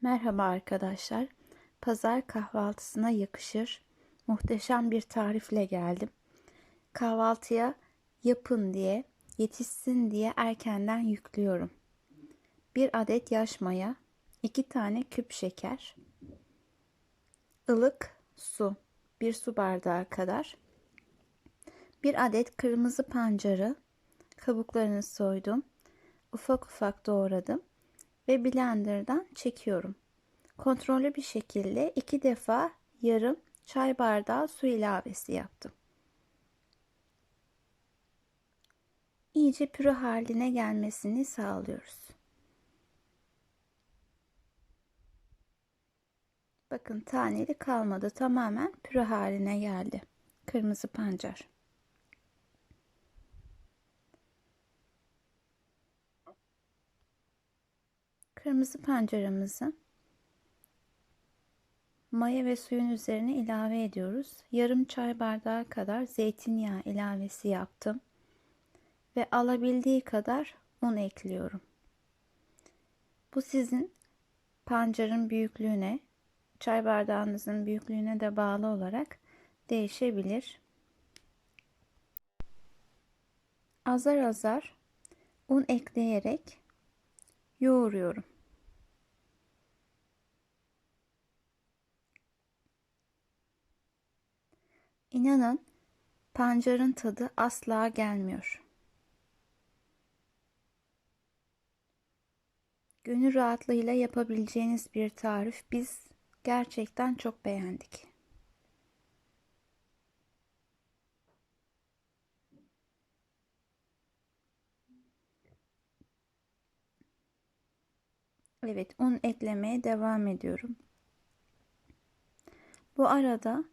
Merhaba arkadaşlar. Pazar kahvaltısına yakışır muhteşem bir tarifle geldim. Kahvaltıya yapın diye, yetişsin diye erkenden yüklüyorum. Bir adet yaş maya, iki tane küp şeker, ılık su, bir su bardağı kadar, bir adet kırmızı pancarı, kabuklarını soydum, ufak ufak doğradım ve blenderdan çekiyorum. Kontrollü bir şekilde iki defa yarım çay bardağı su ilavesi yaptım. İyice püre haline gelmesini sağlıyoruz. Bakın taneli kalmadı. Tamamen püre haline geldi. Kırmızı pancar. Kırmızı pancarımızı maya ve suyun üzerine ilave ediyoruz. Yarım çay bardağı kadar zeytinyağı ilavesi yaptım. Ve alabildiği kadar un ekliyorum. Bu sizin pancarın büyüklüğüne, çay bardağınızın büyüklüğüne de bağlı olarak değişebilir. Azar azar un ekleyerek yoğuruyorum. İnanın pancarın tadı asla gelmiyor. Gönül rahatlığıyla yapabileceğiniz bir tarif. Biz gerçekten çok beğendik. Evet, un eklemeye devam ediyorum. Bu arada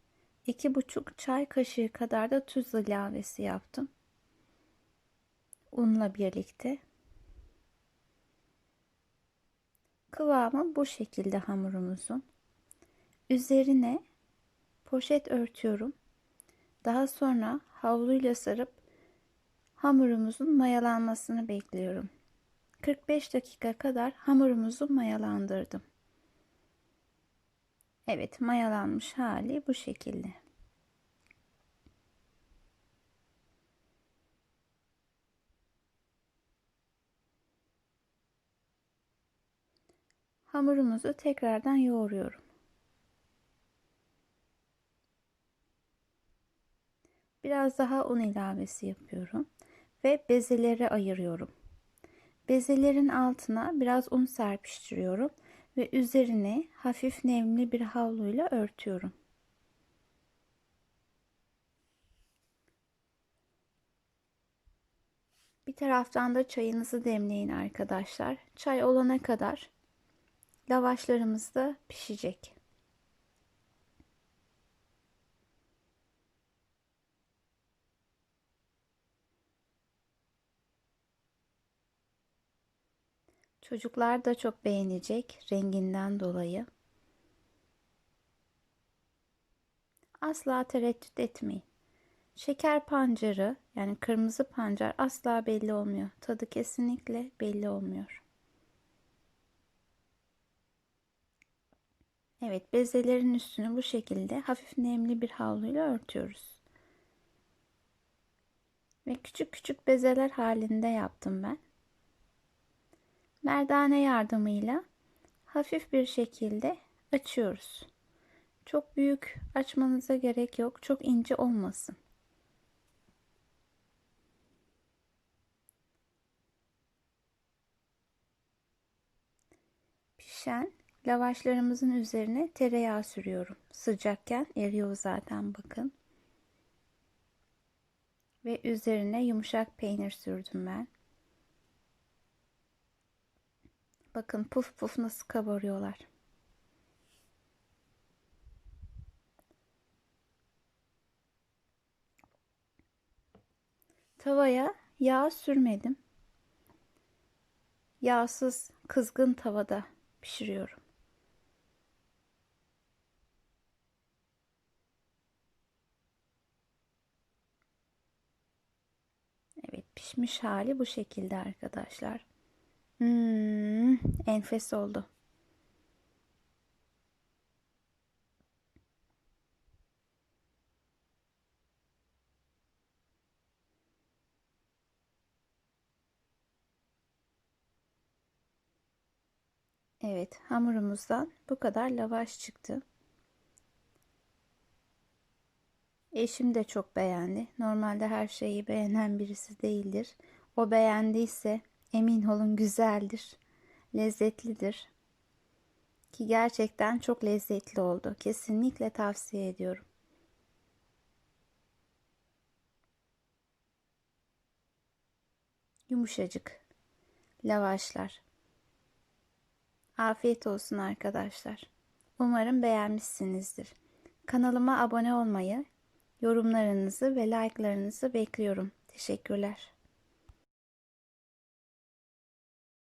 iki buçuk çay kaşığı kadar da tuz ilavesi yaptım. Unla birlikte. Kıvamı bu şekilde hamurumuzun. Üzerine poşet örtüyorum. Daha sonra havluyla sarıp hamurumuzun mayalanmasını bekliyorum. 45 dakika kadar hamurumuzu mayalandırdım. Evet mayalanmış hali bu şekilde. Hamurumuzu tekrardan yoğuruyorum. Biraz daha un ilavesi yapıyorum ve bezeleri ayırıyorum. Bezelerin altına biraz un serpiştiriyorum ve üzerine hafif nemli bir havluyla örtüyorum. Bir taraftan da çayınızı demleyin arkadaşlar. Çay olana kadar lavaşlarımız da pişecek. Çocuklar da çok beğenecek renginden dolayı. Asla tereddüt etmeyin. Şeker pancarı yani kırmızı pancar asla belli olmuyor. Tadı kesinlikle belli olmuyor. Evet bezelerin üstünü bu şekilde hafif nemli bir havluyla örtüyoruz. Ve küçük küçük bezeler halinde yaptım ben merdane yardımıyla hafif bir şekilde açıyoruz. Çok büyük açmanıza gerek yok. Çok ince olmasın. Pişen lavaşlarımızın üzerine tereyağı sürüyorum. Sıcakken eriyor zaten bakın. Ve üzerine yumuşak peynir sürdüm ben. Bakın puf puf nasıl kabarıyorlar. Tavaya yağ sürmedim. Yağsız kızgın tavada pişiriyorum. pişmiş hali bu şekilde arkadaşlar. Hmm, enfes oldu. Evet hamurumuzdan bu kadar lavaş çıktı. Eşim de çok beğendi. Normalde her şeyi beğenen birisi değildir. O beğendiyse emin olun güzeldir, lezzetlidir. Ki gerçekten çok lezzetli oldu. Kesinlikle tavsiye ediyorum. Yumuşacık lavaşlar. Afiyet olsun arkadaşlar. Umarım beğenmişsinizdir. Kanalıma abone olmayı, yorumlarınızı ve like'larınızı bekliyorum. Teşekkürler.